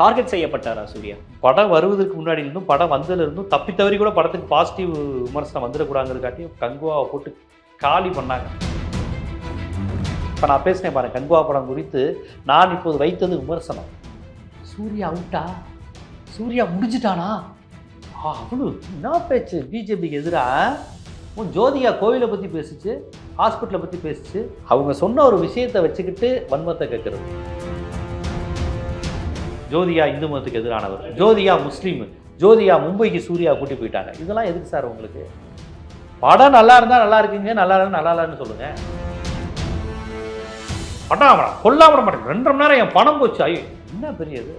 Target செய்யப்பட்டாரா Surya? படம் வருவதற்கு முன்னாடி இருந்தும் படம் வந்ததுல இருந்தும் தப்பி தவறி கூட படத்துக்கு பாசிட்டிவ் விமர்சனம் வந்துடக்கூடாங்கிறதுக்காட்டியும் கங்குவாவை போட்டு காலி பண்ணாங்க. இப்போ நான் பேசினேன் பாருங்க கங்குவா படம் குறித்து நான் இப்போது வைத்தது விமர்சனம். சூர்யா அவுட்டா? சூர்யா முடிஞ்சிட்டானா? அவ்வளோ என்ன பேச்சு? பிஜேபிக்கு எதிராக உன் ஜோதிகா கோவிலை பற்றி பேசிச்சு ஹாஸ்பிட்டலை பற்றி பேசிச்சு. அவங்க சொன்ன ஒரு விஷயத்தை வச்சுக்கிட்டு வன்மத்தை கேட்குறது ஜோதியா இந்து மதத்துக்கு எதிரானவர் ஜோதியா முஸ்லீம் ஜோதியா மும்பைக்கு சூர்யா கூட்டி போயிட்டாங்க. இதெல்லாம் எதுக்கு சார் உங்களுக்கு? படம் நல்லா இருந்தால் நல்லா இருக்குங்க நல்லா இருந்தால் நல்லா இல்லைன்னு சொல்லுங்க. படம் அவன் கொல்லாமட மாட்டேன் ரெண்டு மணி நேரம் என் பணம் போச்சு. ஐயோ என்ன பெரியது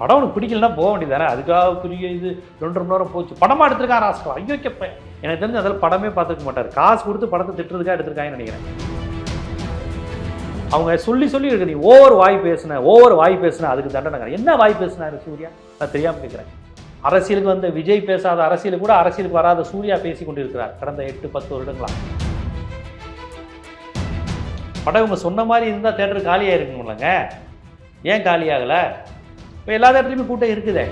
படம் உனக்கு பிடிக்கலன்னா போக வேண்டியதானே அதுக்காக பெரிய இது ரெண்டு மணி நேரம் போச்சு. படமா எடுத்திருக்கான் ராஸ்கல் ஐயோ கேப்பேன். எனக்கு தெரிஞ்சு அதில் படமே பார்த்துக்க மாட்டார். காசு கொடுத்து படத்தை திட்டுறதுக்காக எடுத்திருக்காங்கன்னு நினைக்கிறேன். அவங்க சொல்லி சொல்லி இருக்குது நீ ஓவர் வாய் பேசின ஓவர் வாய் பேசின அதுக்கு தண்டனை என்ன வாய் பேசினாரு சூர்யா? நான் தெரியாமல் கேட்குறேன் அரசியலுக்கு வந்த விஜய் பேசாத அரசியலுக்கு கூட அரசியலுக்கு வராத சூர்யா பேசி கொண்டிருக்கிறார் கடந்த எட்டு பத்து வருடங்களா. படம் இவங்க சொன்ன மாதிரி இருந்தால் தேட்டர் காலியாக இருக்குங்களங்க ஏன் காலியாகலை? இப்போ எல்லா தேட்டருமே கூட்டம் இருக்குதே.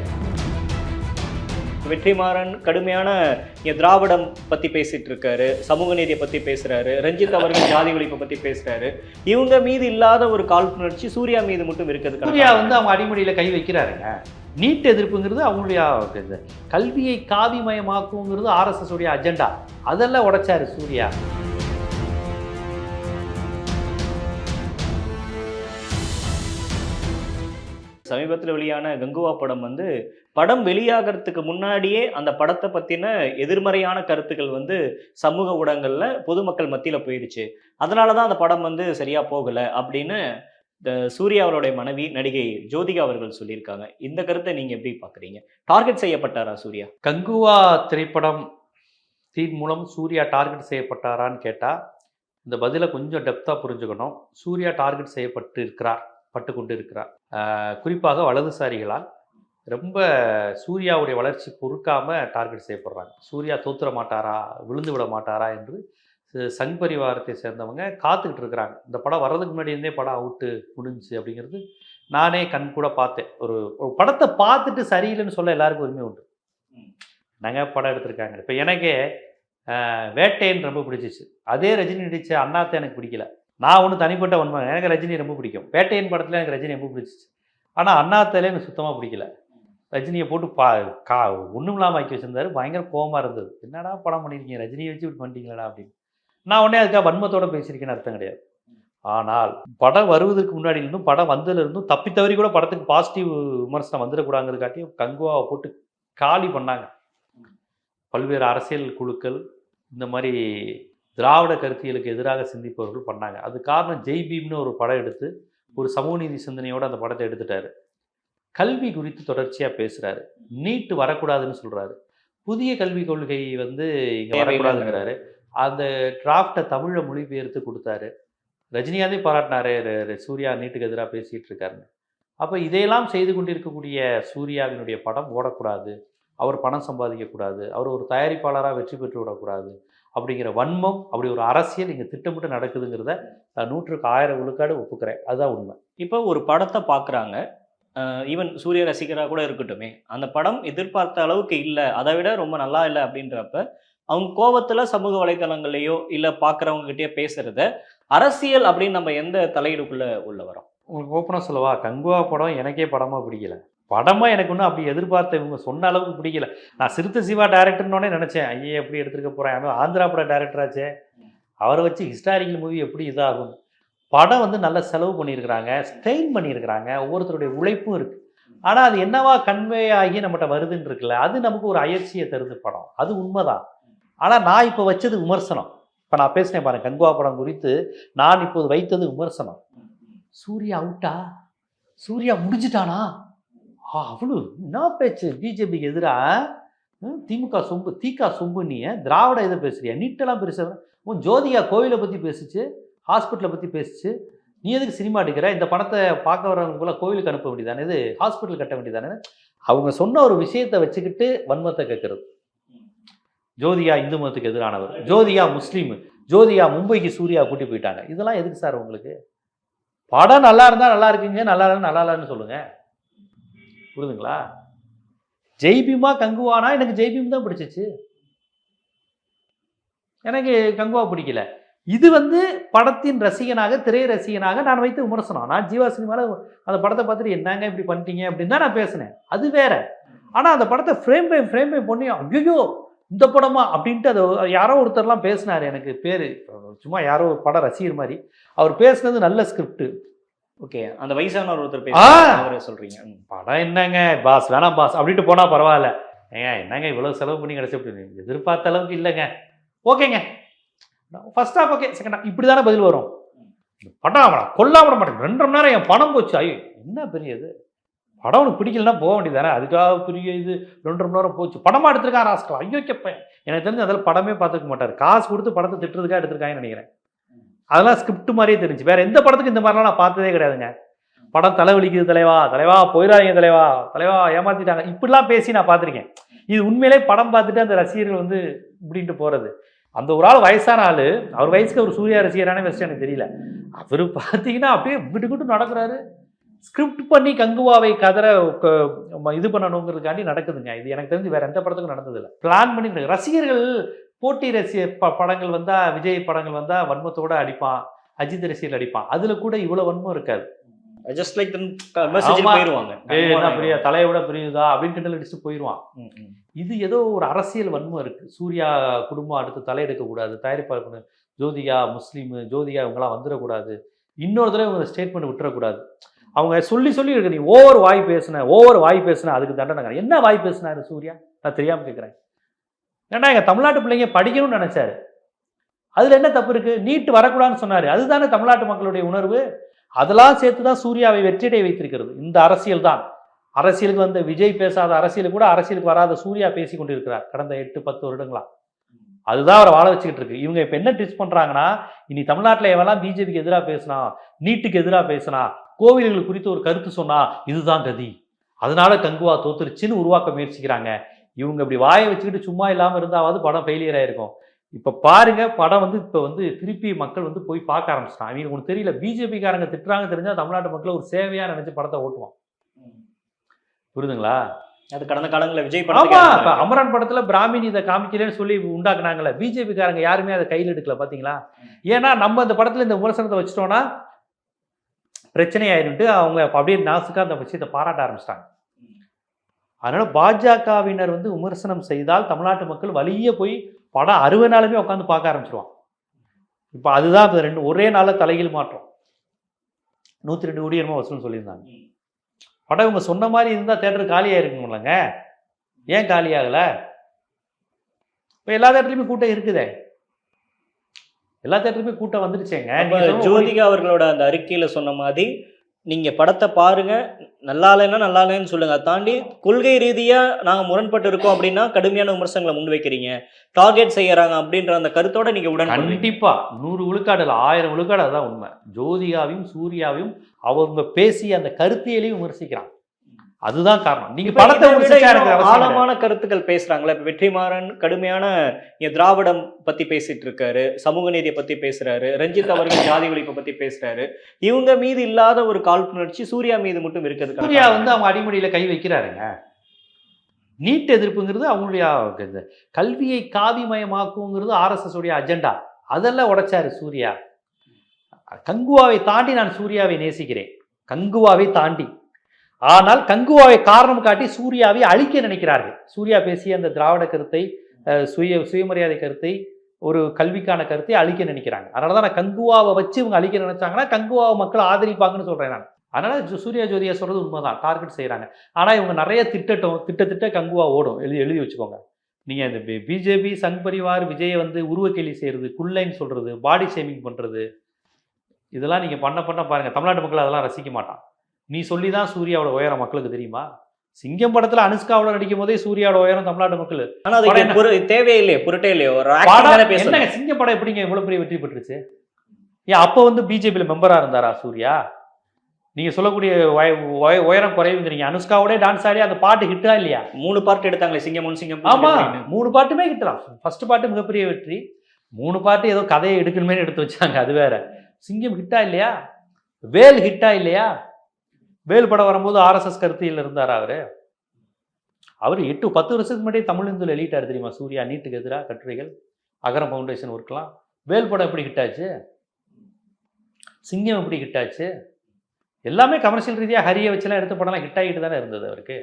வெற்றிமாறன் கடுமையான திராவிடம் பத்தி பேசிட்டு இருக்காரு சமூக நீதியை பற்றி பேசுறாரு ரஞ்சித் அவர்கள் ஜாதி ஒழிப்பை பற்றி பேசுறாரு. இவங்க மீது இல்லாத ஒரு காழ்ப்புணர்ச்சி சூர்யா மீது மட்டும் இருக்கிறது சூர்யா வந்து அவங்க அடிமடியில் கை வைக்கிறாருங்க. நீட் எதிர்ப்புங்கிறது அவங்களுடைய இது. கல்வியை காவிமயமாக்குங்கிறது ஆர்எஸ்எஸ் உடைய அஜெண்டா. அதெல்லாம் உடைச்சாரு சூர்யா. சமீபத்தில் வெளியான கங்குவா படம் வந்து படம் வெளியாகிறதுக்கு முன்னாடியே அந்த படத்தை பத்தின எதிர்மறையான கருத்துக்கள் வந்து சமூக ஊடகங்களில் பொதுமக்கள் மத்தியில் போயிருச்சு. அதனால தான் அந்த படம் வந்து சரியா போகல அப்படின்னு சூர்யா அவருடைய மனைவி நடிகை ஜோதிகா அவர்கள் சொல்லியிருக்காங்க. இந்த கருத்தை நீங்க எப்படி பார்க்குறீங்க டார்கெட் செய்யப்பட்டாரா சூர்யா? கங்குவா திரைப்படம் தீன் மூலம் சூர்யா டார்கெட் செய்யப்பட்டாரான்னு கேட்டால் இந்த பதிலை கொஞ்சம் டெப்த்தாக புரிஞ்சுக்கணும். சூர்யா டார்கெட் செய்யப்பட்டு இருக்கிறார் பட்டு கொண்டு இருக்கிறார் குறிப்பாக வலதுசாரிகளால் ரொம்ப சூர்யாவுடைய வளர்ச்சி பொறுக்காமல் டார்கெட் செய்யப்படுறாங்க. சூர்யா தோத்துற மாட்டாரா விழுந்து விட மாட்டாரா என்று சங் பரிவாரத்தை சேர்ந்தவங்க காத்துக்கிட்டு இருக்கிறாங்க. இந்த படம் வர்றதுக்கு முன்னாடி இருந்தே படம் அவுட்டு முடிஞ்சு அப்படிங்கிறது நானே கண் கூட பார்த்தேன். ஒரு ஒரு படத்தை பார்த்துட்டு சரியில்லைன்னு சொல்ல எல்லாருக்கும் உரிமை உண்டு. நாங்க படம் எடுத்திருக்காங்க. இப்போ எனக்கே வேட்டைன்னு ரொம்ப பிடிச்சிச்சு. அதே ரஜினி நடித்த அண்ணாத்த எனக்கு பிடிக்கல. நான் ஒன்றும் தனிப்பட்ட உண்மை எனக்கு ரஜினி ரொம்ப பிடிக்கும். பேட்டையின் படத்தில் எனக்கு ரஜினி ரொம்ப பிடிச்சிச்சு. ஆனால் அண்ணாத்தாலே எனக்கு சுத்தமாக பிடிக்கல. ரஜினியை போட்டு பா கா ஒன்றும் இல்லாமல் ஆக்கி வச்சிருந்தாரு. பயங்கர கோபமாக இருந்தது. என்னடா படம் பண்ணியிருக்கீங்க ரஜினியை வச்சு இப்படி பண்ணிட்டீங்களா அப்படின்னு. நான் உடனே அதுக்காக வன்மத்தோடு பேசியிருக்கேன்னு அர்த்தம் கிடையாது. ஆனால் படம் வருவதற்கு முன்னாடி இருந்தும் படம் வந்ததுலேருந்தும் தப்பி தவறி கூட படத்துக்கு பாசிட்டிவ் விமர்சனம் வந்துடக்கூடாங்கிறதுக்காட்டியும் கங்குவாவை போட்டு காலி பண்ணாங்க. பல்வேறு அரசியல் குழுக்கள் இந்த மாதிரி திராவிட கருத்தியலுக்கு எதிராக சிந்திப்பவர்கள் பண்ணாங்க. அது காரணம் ஜெய் பீம்னு ஒரு படம் எடுத்து ஒரு சமூக நீதி சிந்தனையோட அந்த படத்தை எடுத்துட்டாரு. கல்வி குறித்து தொடர்ச்சியாக பேசுறாரு. நீட் வரக்கூடாதுன்னு சொல்றாரு. புதிய கல்விக் கொள்கை வந்து இங்க. வரக்கூடாதுங்கிறாரு. அந்த டிராஃப்டை தமிழை மொழிபெயர்த்து கொடுத்தாரு. ரஜினிகாந்தே பாராட்டினாரு சூர்யா நீட்டுக்கு எதிராக பேசிட்டு இருக்காருன்னு. அப்போ இதையெல்லாம் செய்து கொண்டிருக்கக்கூடிய சூர்யாவினுடைய படம் ஓடக்கூடாது. அவர் பணம் சம்பாதிக்கக்கூடாது. அவர் ஒரு தயாரிப்பாளராக வெற்றி பெற்று விடக்கூடாது. அப்படிங்கிற வன்மம் அப்படி ஒரு அரசியல் இங்கே திட்டமிட்டு நடக்குதுங்கிறத நான் நூற்றுக்கு ஆயிரம் விழுக்காடு ஒப்புக்கிறேன். அதுதான் உண்மை. இப்போ ஒரு படத்தை பார்க்குறாங்க ஈவன் சூரிய ரசிகராக கூட இருக்கட்டுமே. அந்த படம் எதிர்பார்த்த அளவுக்கு இல்லை. அதை விட ரொம்ப நல்லா இல்லை அப்படின்றப்ப அவங்க கோபத்தில் சமூக வலைத்தளங்கள்லயோ இல்லை பார்க்குறவங்க கிட்டயோ பேசுறத அரசியல் அப்படின்னு நம்ம எந்த தலையீடுக்குள்ளே உள்ள வரோம் உங்களுக்கு ஓப்பனாக சொல்லவா? கங்குவா படம் எனக்கே படமாக பிடிக்கல. படமாக எனக்கு ஒன்றும் அப்படி எதிர்பார்த்த இவங்க சொன்ன அளவுக்கு பிடிக்கல. நான் சிறுத்தை சிவா டேரக்டர்னோடனே நினச்சேன் ஐயே எப்படி எடுத்துருக்க போகிறேன் அவன் ஆந்திரா பட டேரக்டராச்சே அவரை வச்சு ஹிஸ்டாரிக்கல் மூவி எப்படி இதாகும்? படம் வந்து நல்ல செலவு பண்ணியிருக்கிறாங்க ஸ்ட்ரெயின் பண்ணியிருக்கிறாங்க ஒவ்வொருத்தருடைய உழைப்பும் இருக்குது ஆனால் அது என்னவா கன்வே ஆகி நம்மகிட்ட வருதுன்னு இருக்குல்ல அது நமக்கு ஒரு அயற்சியை தருது படம். அது உண்மைதான். ஆனால் நான் இப்போ வச்சது விமர்சனம். இப்போ நான் பேசினேன் பாருங்க கங்குவா படம் குறித்து. நான் இப்போது வைத்தது விமர்சனம். சூர்யா அவுட்டா சூர்யா முடிஞ்சிட்டானா? அவ்வளோ என்ன பேச்சு? பிஜேபிக்கு எதிராக திமுக சொம்பு தீகா சொம்பு நீ திராவிட இதை பேசுறியா? நீட்டெல்லாம் பெருசாக உன் ஜோதிகா கோவிலை பற்றி பேசிச்சு ஹாஸ்பிட்டலை பற்றி பேசிச்சு. நீ எதுக்கு சினிமா எடுக்கிற? இந்த பணத்தை பார்க்க வரவங்க கோவிலுக்கு அனுப்ப வேண்டியதானே? இது ஹாஸ்பிட்டல் கட்ட வேண்டியதானே? அவங்க சொன்ன ஒரு விஷயத்தை வச்சுக்கிட்டு வன்மத்தை கேட்கறது ஜோதியா இந்து மதத்துக்கு எதிரானவர். ஜோதியா முஸ்லீம். ஜோதியா மும்பைக்கு சூர்யா கூட்டி போயிட்டாங்க. இதெல்லாம் எதுக்கு சார் உங்களுக்கு? படம் நல்லா இருந்தால் நல்லா இருக்குங்க நல்லா இல்லைன்னு நல்லா இல்லைன்னு சொல்லுங்கள் புரியுதுங்களா ஜெய்பீமா கங்குவானா? எனக்கு ஜெய்பீம் தான் பிடிச்சிச்சு. எனக்கு கங்குவா பிடிக்கல. இது வந்து படத்தின் ரசிகனாக திரை ரசிகனாக நான் வைத்து விமர்சனம். நான் ஜீவா சினிமாவில் அந்த படத்தை பார்த்துட்டு என்னங்க இப்படி பண்ணிட்டீங்க அப்படின்னு தான் நான் பேசினேன். அது வேற. ஆனால் அந்த படத்தை ஃப்ரேம் பை ஃப்ரேம் பை பண்ணி ஐயோ இந்த படமா? அப்படின்ட்டு அது யாரோ ஒருத்தர்லாம் பேசினார் எனக்கு பேர். சும்மா யாரோ ஒரு படம் ரசிகர் மாதிரி. அவர் பேசுனது நல்ல ஸ்கிரிப்ட் ஓகே அந்த வயசானவர் ஒருத்தர் சொல்றீங்க. படம் என்னங்க? பாஸ் வேணாம் பாஸ். அப்படின்ட்டு போனால் பரவாயில்ல. ஏங்க என்னங்க இவ்வளோ செலவு பண்ணி கிடச்சி எதிர்பார்த்த அளவுக்கு இல்லைங்க. ஓகேங்க first half okay second half இப்படி தானே பதில் வரும். படம் அவனை கொல்லாம விட மாட்டேன் ரெண்டரை மணி நேரம் என் பணம் போச்சு. ஐயோ என்ன பெரிய இது? படம் உனக்கு பிடிக்கலன்னா போக வேண்டியதானே அதுக்காக பெரிய இது. ரெண்டரை மணி நேரம் போச்சு. படமா எடுத்திருக்கான் ராஸ்கல். ஐயோ கேப்பேன். எனக்கு தெரிஞ்சு அதில் படமே பார்த்துக்க மாட்டார். காசு கொடுத்து படத்தை திட்டுறதுக்காக எடுத்திருக்காங்கன்னு நினைக்கிறேன். அதெல்லாம் ஸ்கிரிப்ட் மாதிரியே தெரிஞ்சு வேற எந்த படத்துக்கு இந்த மாதிரிலாம் நான் பார்த்ததே கிடையாதுங்க. படம் தலைவலிக்குது தலைவா தலைவா போயிடாதீங்க தலைவா தலைவா ஏமாத்திட்டாங்க. இப்படிலாம் பேசி நான் பார்த்துருக்கேன். இது உண்மையிலே படம் பார்த்துட்டு அந்த ரசிகர்கள் வந்து இப்படின்ட்டு போறது. அந்த ஒரு ஆள் வயசான ஆள் அவர் வயசுக்கு அவர் சூர்யா ரசிகரான ஃபஸ்ட்டு எனக்கு தெரியல. அவர் பார்த்தீங்கன்னா அப்படியே விட்டுக்கிட்டு நடக்கிறாரு. ஸ்கிரிப்ட் பண்ணி கங்குவாவை கதற இது பண்ணணுங்கிறதுக்காண்டி நடக்குதுங்க. இது எனக்கு தெரிஞ்சு வேற எந்த படத்துக்கும் நடந்ததில்லை. பிளான் பண்ணி ரசிகர்கள் போட்டி ரசிக ப படங்கள் வந்தா விஜய் படங்கள் வந்தா வன்மத்தோட அடிப்பான். அஜித் ரசிகர்கள் அடிப்பான் அதுல கூட இவ்வளவு வன்மம் இருக்காது. ஜஸ்ட் லைக் மெசேஜ் ஆமா. போயிருவாங்க. ஏய் என்ன பெரிய தலையை விட பெரியதா? அப்படின்னு கிண்டல் அடிச்சுட்டு போயிடுவான். இது ஏதோ ஒரு அரசியல் வன்மம் இருக்கு. சூர்யா குடும்பம் அடுத்து தலையெடுக்க கூடாது. தயாரிப்பாளர் ஜோதிகா முஸ்லீம் ஜோதிகா இவங்கெல்லாம் வந்துடக்கூடாது. இன்னொரு தடவை இவங்க ஸ்டேட்மெண்ட் விட்டுறக்கூடாது. அவங்க சொல்லி சொல்லி இருக்கு நீ ஓவர் வாய் பேசுன ஓவர் வாய் பேசுன அதுக்கு தண்டனை என்ன வாய் பேசினாரு சூர்யா? நான் தெரியாம கேட்குறேன் ஏன்னா எங்கள் தமிழ்நாட்டு பிள்ளைங்க படிக்கணும்னு நினச்சாரு. அதில் என்ன தப்பு இருக்குது நீட்டு வரக்கூடாதுன்னு சொன்னார். அதுதானே தமிழ்நாட்டு மக்களுடைய உணர்வு? அதெல்லாம் சேர்த்து தான் சூர்யாவை வெற்றியடை வைத்திருக்கிறது. இந்த அரசியல் தான். அரசியலுக்கு வந்த விஜய் பேசாத அரசியல் கூட அரசியலுக்கு வராத சூர்யா பேசி கொண்டிருக்கிறார் கடந்த எட்டு பத்து வருடங்களா. அதுதான் அவரை வாழ வச்சுக்கிட்டு இருக்கு. இவங்க இப்போ என்ன டிஸ் பண்ணுறாங்கன்னா இனி தமிழ்நாட்டில் எவெல்லாம் பிஜேபிக்கு எதிராக பேசினா நீட்டுக்கு எதிராக பேசினா கோவில்கள் குறித்து ஒரு கருத்து சொன்னா இதுதான் கதி. அதனால கங்குவா தோத்துருச்சுன்னு உருவாக்க முயற்சிக்கிறாங்க. இவங்க இப்படி வாயை வச்சுக்கிட்டு சும்மா இல்லாம இருந்தாவது படம் ஃபெயிலியர் ஆயிருக்கும். இப்ப பாருங்க படம் வந்து இப்ப வந்து திருப்பி மக்கள் வந்து போய் பார்க்க ஆரம்பிச்சிட்டான் அவங்களுக்கு ஒன்று தெரியல பிஜேபி காரங்க திட்டுறாங்க தெரிஞ்சா தமிழ்நாட்டு மக்கள் ஒரு சேவையா நினைச்சு படத்தை ஓட்டுவான். புரியுதுங்களா? அது கடந்த காலங்களில் விஜய் ஆமா இப்ப அமரன் படத்துல பிராமின் இதை காமிக்கலன்னு சொல்லி உண்டாக்குனாங்கல்ல. பிஜேபி காரங்க யாருமே அதை கையில் எடுக்கல பாத்தீங்களா? ஏன்னா நம்ம அந்த படத்துல இந்த விமர்சனத்தை வச்சிட்டோம்னா பிரச்சனை ஆயிருன்ட்டு அவங்க அப்ப அப்படியே நாசுக்கா அந்த விஷயத்தை பாராட்ட ஆரம்பிச்சிட்டாங்க. அதனால பாஜகவினர் வந்து விமர்சனம் செய்தால் தமிழ்நாட்டு மக்கள் வலிய போய் படம் அறுபது நாளுமே உட்காந்து பார்க்க ஆரம்பிச்சிருவான் இப்போ அதுதான் இப்ப ரெண்டு ஒரே நாள்ல தலைகீழ் மாற்றம். நூத்தி ரெண்டு கோடி என்னமோ வசூல் சொல்லியிருந்தாங்க. படம் இவங்க சொன்ன மாதிரி இருந்தா தேட்டர் காலியா இருக்குங்களங்க ஏன் காலியாகல இப்போ எல்லா தேட்டர்லையுமே கூட்டம் இருக்குதே. எல்லா தேட்டருமே கூட்டம் வந்துருச்சேங்க. ஜோதிகா அவர்களோட அந்த அறிக்கையில சொன்ன மாதிரி நீங்கள் படத்தை பாருங்கள் நல்லா இல்லைன்னா நல்லா இல்லைன்னு சொல்லுங்கள் அதை தாண்டி கொள்கை ரீதியாக நாங்கள் முரண்பட்டு இருக்கோம் அப்படின்னா கடுமையான விமர்சனங்களை முன்வைக்கிறீங்க டார்கெட் செய்யறாங்க அப்படின்ற அந்த கருத்தோட நீங்கள் உடன் கண்டிப்பாக நூறு விழுக்காடு ஆயிரம் விழுக்காடு அதான் உண்மை. ஜோதிகாவையும் சூர்யாவையும் அவங்க பேசி அந்த கருத்தியலையும் விமர்சிக்கிறான் அதுதான் காரணம். நீங்க படத்தை எனக்கு. ஆழமான கருத்துக்கள் பேசுறாங்களே. இப்ப வெற்றிமாறன் கடுமையான திராவிடம் பத்தி பேசிட்டு இருக்காரு. சமூக நீதியை பத்தி பேசுறாரு. ரஞ்சித் அவர்கள் ஜாதி ஒழிப்பை பத்தி பேசுறாரு. இவங்க மீது இல்லாத ஒரு காழ்ப்புணர்ச்சி சூர்யா மீது மட்டும் இருக்கிறது சூர்யா வந்து அவங்க அடிமடியில கை வைக்கிறாருங்க. நீட் எதிர்ப்புங்கிறது அவங்களுடைய கல்வியை காவிமயமாக்குங்கிறது ஆர்எஸ்எஸ் உடைய அஜெண்டா. அதெல்லாம் உடைச்சாரு சூர்யா. கங்குவாவை தாண்டி நான் சூர்யாவை நேசிக்கிறேன். கங்குவாவை தாண்டி. ஆனால் கங்குவாவை காரணம் காட்டி சூர்யாவை அழிக்க நினைக்கிறார்கள். சூர்யா பேசிய அந்த திராவிட கருத்தை சுய சுயமரியாதை கருத்தை ஒரு கல்விக்கான கருத்தை அழிக்க நினைக்கிறாங்க. அதனால தான் நான் கங்குவாவை வச்சு இவங்க அழிக்க நினைச்சாங்கன்னா கங்குவாவை மக்கள் ஆதரிப்பாங்கன்னு சொல்றேன் நான். அதனால சூர்யா ஜோதியா சொல்றது உண்மைதான் டார்கெட் செய்கிறாங்க ஆனால் இவங்க நிறைய திட்டட்டும் திட்டத்திட்ட கங்குவா ஓடும். எழுதி எழுதி வச்சுக்கோங்க. நீங்கள் இந்த பிஜேபி சங் பரிவார் விஜயை வந்து உருவக்கேலி செய்கிறது குள்ளைன்னு சொல்கிறது பாடி ஷேமிங் பண்ணுறது இதெல்லாம் நீங்கள் பண்ண பண்ண பாருங்கள் தமிழ்நாட்டு மக்கள் அதெல்லாம் ரசிக்க மாட்டான் நீ சொல்லி தான் சூர்யாவோட உயரம் மக்களுக்கு தெரியுமா? சிங்கம் படத்துல அனுஷ்காவோட நடிக்கும் போதே சூர்யாவோட உயரம் தமிழ்நாட்டு மக்கள். ஆனா அதுக்கு படம் என்ன? பொரு- தேவையே இல்லையே பொருட்டே இல்லையே. ஒரு என்னங்க சிங்க படம் எப்படிங்க இவ்வளவு பெரிய வெற்றி பெற்றுச்சு? ஏன் அப்போ வந்து பிஜேபியில மெம்பரா இருந்தாரா சூர்யா? நீங்க சொல்லக்கூடிய உய- உய- உயரம் குறைவுங்கிறீங்க அனுஷ்காவோட டான்ஸ் ஆடி அந்த பாட்டு ஹிட்டா இல்லையா? மூணு பார்ட் எடுத்தாங்களே சிங்கம் ஒன் சிங்கம் ஆமா. மூணு பாட்டுமே ஹிட்லாம் ஃபர்ஸ்ட் பாட்டு மிகப்பெரிய வெற்றி. மூணு பாட்டு ஏதோ கதையை எடுக்கணுமே எடுத்து வச்சாங்க அது வேற. சிங்கம் ஹிட்டா இல்லையா? வேல் ஹிட்டா இல்லையா? வேல் படம் வரும்போது ஆர்எஸ்எஸ் கருத்தியில் இருந்தாரா அவரு? அவர் எட்டு பத்து வருஷத்துக்கு முன்னாடி தமிழ் இந்துல எழுதிட்டார் தெரியுமா? சூர்யா நீட்டுக்கு எதிராக கட்டுரைகள் அகரம் ஃபவுண்டேஷன் ஒர்க்லாம் வேல் படம் எப்படி ஹிட் ஆச்சு சிங்கம் எப்படி ஹிட் ஆச்சு எல்லாமே கமர்ஷியல் ரீதியாக ஹரியை வச்சுலாம் எடுத்த படம்லாம் ஹிட் ஆகிட்டு தானே இருந்தது அவருக்கு.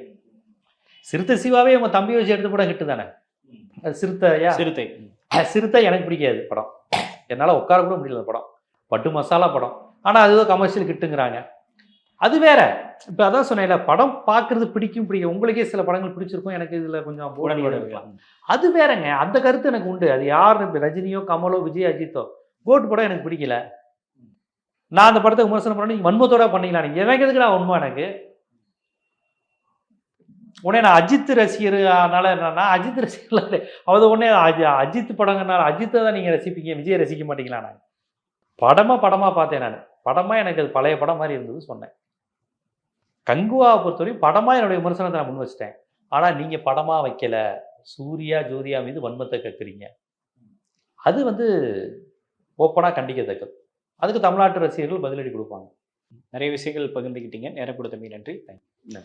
சிறுத்தை சிவாவே அவங்க தம்பி வச்சு எடுத்த படம் ஹிட்டு தானே? அது சிறுத்தையா? சிறுத்தை. சிறுத்தை எனக்கு பிடிக்காது படம். என்னால் உட்கார கூட முடியல படம். பட்டு மசாலா படம். ஆனால் அதுவும் கமர்ஷியல் கிட்டுங்கிறாங்க அது வேற. இப்போ அதான் சொன்னேன்ல படம் பார்க்கறது பிடிக்கும் பிடிக்கும் உங்களுக்கே சில படங்கள் பிடிச்சிருக்கும். எனக்கு இதில் கொஞ்சம் உடன்பாடு இருக்கலாம். அது வேறங்க. அந்த கருத்து எனக்கு உண்டு. அது யார்? ரஜினியோ கமலோ விஜய் அஜித்தோ. கோட் படம் எனக்கு பிடிக்கல. நான் அந்த படத்தை விமர்சனம் பண்ண நீங்க வன்மத்தோட பண்ணீங்களா? நீங்க எனக்கு எதுக்குடா உண்மை எனக்கு? உடனே நான் அஜித் ரசிகர் அதனால என்னன்னா அஜித் ரசிகர் அது உடனே அஜி அஜித் படங்கனால அஜித்தை தான் நீங்க ரசிப்பீங்க. விஜய் ரசிக்க மாட்டீங்களா? நான் படமா படமா பார்த்தேன் நான். படமா எனக்கு அது பழைய படம் மாதிரி இருந்தது சொன்னேன். கங்குவாவை பொறுத்தவரையும் படமா என்னுடைய விமர்சனத்தை நான் முன் வச்சிட்டேன். ஆனா நீங்க படமா வைக்கல. சூர்யா ஜோதியா மீது வன்மத்தை கக்குறீங்க அது வந்து ஓப்பனா கண்டிக்கத்தக்கது. அதுக்கு தமிழ்நாட்டு ரசிகர்கள் பதிலடி கொடுப்பாங்க. நிறைய விஷயங்கள் பகிர்ந்துக்கிட்டீங்க நேரம் கொடுத்த நன்றி. தேங்க்யூ